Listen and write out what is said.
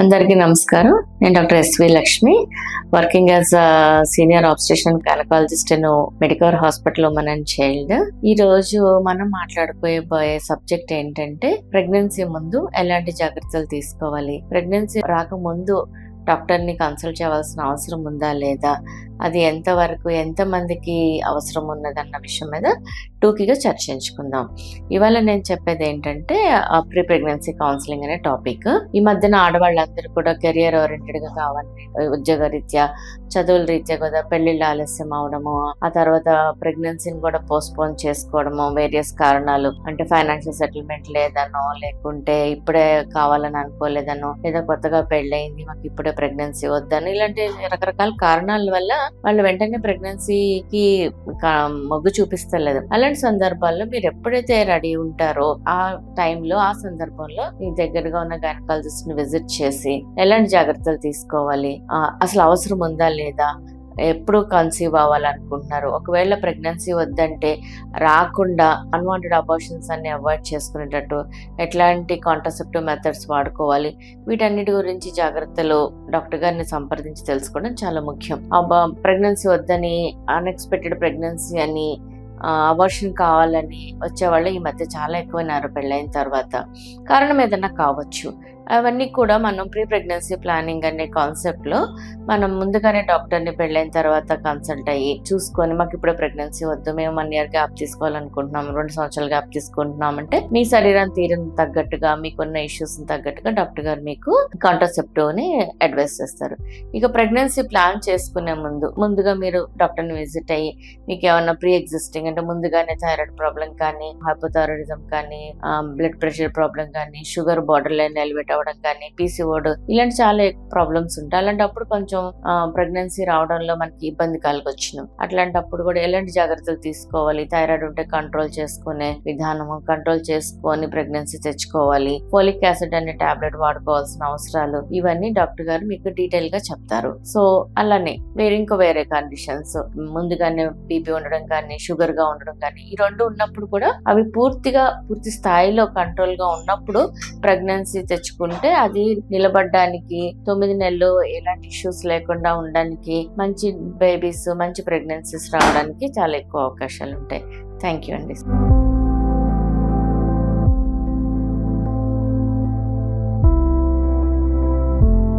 అందరికీ నమస్కారం. నేను doctor SV Lakshmi. Working as senior obstetrician gynaecologist in medical hospital women and child. ఈ రోజు మనం మాట్లాడుకోబోయే సబ్జెక్ట్ ఏంటంటే ప్రెగ్నెన్సీ ముందు ఎలాంటి జాగ్రత్తలు తీసుకోవాలి. ప్రెగ్నెన్సీ రాకముందు డాక్టర్ని కన్సల్ట్ చేయవలసిన అవసరం ఉందా లేదా? అది ఎంతవరకు ఎంతమందికి అవసరం ఉన్నదన్న విషయం మీద టూకీగా చర్చించుకుందాం. ఇవాళ నేను చెప్పేది ఏంటంటే ప్రీ ప్రెగ్నెన్సీ కౌన్సిలింగ్ అనే టాపిక్. ఈ మధ్యన ఆడవాళ్ళందరూ కూడా కెరియర్ ఓరియంటెడ్గా కావాలి ఉద్యోగ రీత్యా చదువుల రీత్యా కూడా పెళ్ళిళ్ళు ఆలస్యం అవడము ఆ తర్వాత ప్రెగ్నెన్సీని కూడా పోస్ట్పోన్ చేసుకోవడము వేరియస్ కారణాలు అంటే ఫైనాన్షియల్ సెటిల్మెంట్ లేదనో లేకుంటే ఇప్పుడే కావాలని అనుకోలేదనో లేదా కొత్తగా పెళ్ళయింది మాకు ఇప్పుడే ప్రెగ్నెన్సీ వద్దని. ఇలాంటి రకరకాల కారణాల వల్ల వాళ్ళు వెంటనే ప్రెగ్నెన్సీకి మొగ్గు చూపిస్తలేదు. అలాంటి సందర్భాల్లో మీరు ఎప్పుడైతే రెడీ ఉంటారో ఆ టైంలో ఆ సందర్భంలో మీ దగ్గరగా ఉన్న గైనకాలజిస్ట్ని విజిట్ చేసి ఎలాంటి జాగ్రత్తలు తీసుకోవాలి? ఆ, అసలు అవసరం ఉందా లేదా? ఎప్పుడు కన్సీవ్ అవ్వాలనుకుంటున్నారు? ఒకవేళ ప్రెగ్నెన్సీ వద్దంటే రాకుండా అన్వాంటెడ్ అబార్షన్స్ అన్ని అవాయిడ్ చేసుకునేటట్టు ఎట్లాంటి కాంట్రసెప్టివ్ మెథడ్స్ వాడుకోవాలి? వీటన్నిటి గురించి జాగ్రత్తలు డాక్టర్ గారిని సంప్రదించి తెలుసుకోవడం చాలా ముఖ్యం. ప్రెగ్నెన్సీ వద్దని అన్ఎక్స్పెక్టెడ్ ప్రెగ్నెన్సీ అని అబార్షన్ కావాలని వచ్చేవాళ్ళు ఈ మధ్య చాలా ఎక్కువైనారు పెళ్ళైన తర్వాత. కారణం ఏదైనా కావచ్చు. అవన్నీ కూడా మనం ప్రీ ప్రెగ్నెన్సీ ప్లానింగ్ అనే కాన్సెప్ట్లో మనం ముందుగానే డాక్టర్ని పెళ్ళైన తర్వాత కన్సల్ట్ అయ్యి చూసుకొని మాకు ఇప్పుడు ప్రెగ్నెన్సీ వద్దు మేము వన్ ఇయర్ గ్యాప్ తీసుకోవాలనుకుంటున్నాం రెండు సంవత్సరాలు గ్యాప్ తీసుకుంటున్నాం అంటే మీ శరీరం తీరం తగ్గట్టుగా మీకున్న ఇష్యూస్ తగ్గట్టుగా డాక్టర్ గారు మీకు కాంట్రాసెప్టివ్ని అడ్వైస్ చేస్తారు. ఇక ప్రెగ్నెన్సీ ప్లాన్ చేసుకునే ముందు ముందుగా మీరు డాక్టర్ని విజిట్ అయ్యి మీకు ఏమైనా ప్రీ ఎగ్జిస్టింగ్ అంటే ముందుగానే థైరాయిడ్ ప్రాబ్లం కానీ హైపోథైరాయిడిజం కానీ బ్లడ్ ప్రెషర్ ప్రాబ్లం కానీ షుగర్ బార్డర్ లైన్ ఎలివేట్ అవ్వడం కానీ పీసీఓడ్ ఇలాంటి చాలా ప్రాబ్లమ్స్ ఉంటాయి. అలాంటప్పుడు కొంచెం ప్రెగ్నెన్సీ రావడంలో మనకి ఇబ్బంది కలగొచ్చును అట్లాంటప్పుడు కూడా ఎలాంటి జాగ్రత్తలు తీసుకోవాలి? థైరాయిడ్ ఉంటే కంట్రోల్ చేసుకునే విధానము కంట్రోల్ చేసుకొని ప్రెగ్నెన్సీ తెచ్చుకోవాలి. ఫోలిక్ యాసిడ్ అనే టాబ్లెట్ వాడుకోవాల్సిన అవసరాలు ఇవన్నీ డాక్టర్ గారు మీకు డీటెయిల్గా చెప్తారు. సో అలానే వేరే ఇంకో వేరే కండిషన్స్ ముందుగానే బీపీ ఉండడం కానీ షుగర్ గా ఉండడం కానీ ఈ రెండు ఉన్నప్పుడు కూడా అవి పూర్తిగా పూర్తి స్థాయిలో కంట్రోల్గా ఉన్నప్పుడు ప్రెగ్నెన్సీ తెచ్చుకుంటే అది నిలబడడానికి తొమ్మిది నెలలు ఎలాంటి ఇష్యూస్ లేకుండా ఉండడానికి మంచి బేబీస్ మంచి ప్రెగ్నెన్సీస్ రావడానికి చాలా ఎక్కువ అవకాశాలు ఉంటాయి థ్యాంక్ యూ అండి.